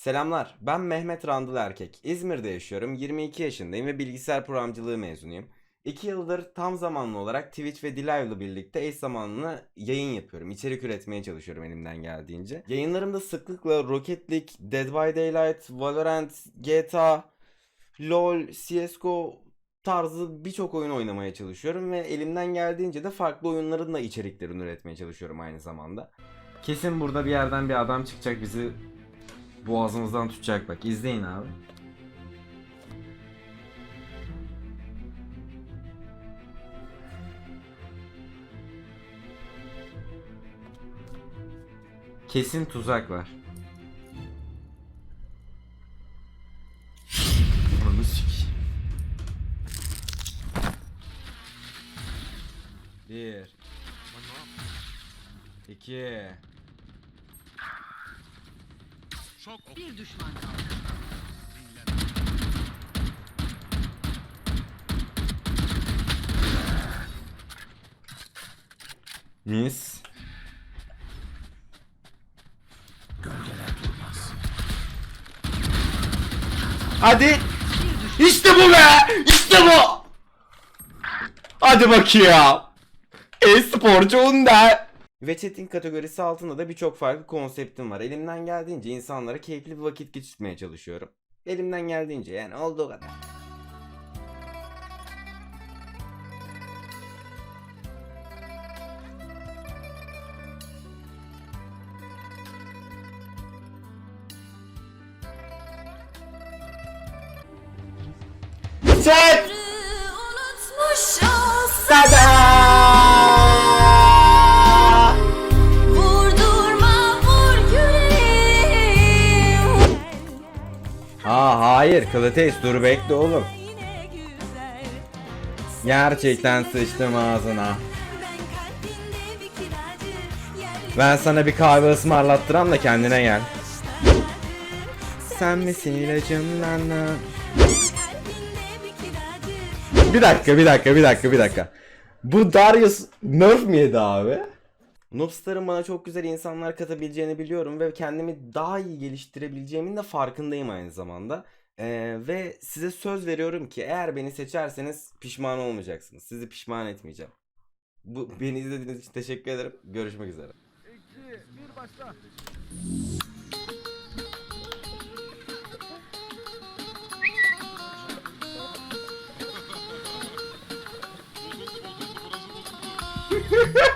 Selamlar, ben Mehmet Randıl Erkek. İzmir'de yaşıyorum, 22 yaşındayım ve bilgisayar programcılığı mezunuyum. 2 yıldır tam zamanlı olarak Twitch ve Delive'la birlikte eş zamanlı yayın yapıyorum. İçerik üretmeye çalışıyorum elimden geldiğince. Yayınlarımda sıklıkla Rocket League, Dead by Daylight, Valorant, GTA, LoL, CSGO tarzı birçok oyun oynamaya çalışıyorum ve elimden geldiğince de farklı oyunların da içeriklerini üretmeye çalışıyorum aynı zamanda. Kesin burada bir yerden bir adam çıkacak bizi boğazımızdan tutacak bak. izleyin abi. Kesin tuzak var. Ananı. Bir. İki. Bir düşman kaldı. Mis. Hadi. İşte bu be. İşte bu. Hadi bakayım. E-sporcu onda. Ve chatting kategorisi altında da birçok farklı konseptim var. Elimden geldiğince insanlara keyifli bir vakit geçirmeye çalışıyorum. Elimden geldiğince yani olduğu kadar. Chat! Hayır Klateys dur bekle oğlum. Gerçekten sıçtım ağzına. Ben sana bir kahve ısmarlattıram da kendine gel. Sen misin ilacım lan Bir dakika bir dakika bir dakika bir dakika. Bu Darius nerf mi yedi abi? Noobstar'ın bana çok güzel insanlar katabileceğini biliyorum ve kendimi daha iyi geliştirebileceğimin de farkındayım aynı zamanda. Ee, ve size söz veriyorum ki eğer beni seçerseniz pişman olmayacaksınız. Sizi pişman etmeyeceğim. Bu beni izlediğiniz için teşekkür ederim. Görüşmek üzere. 2 1 başla.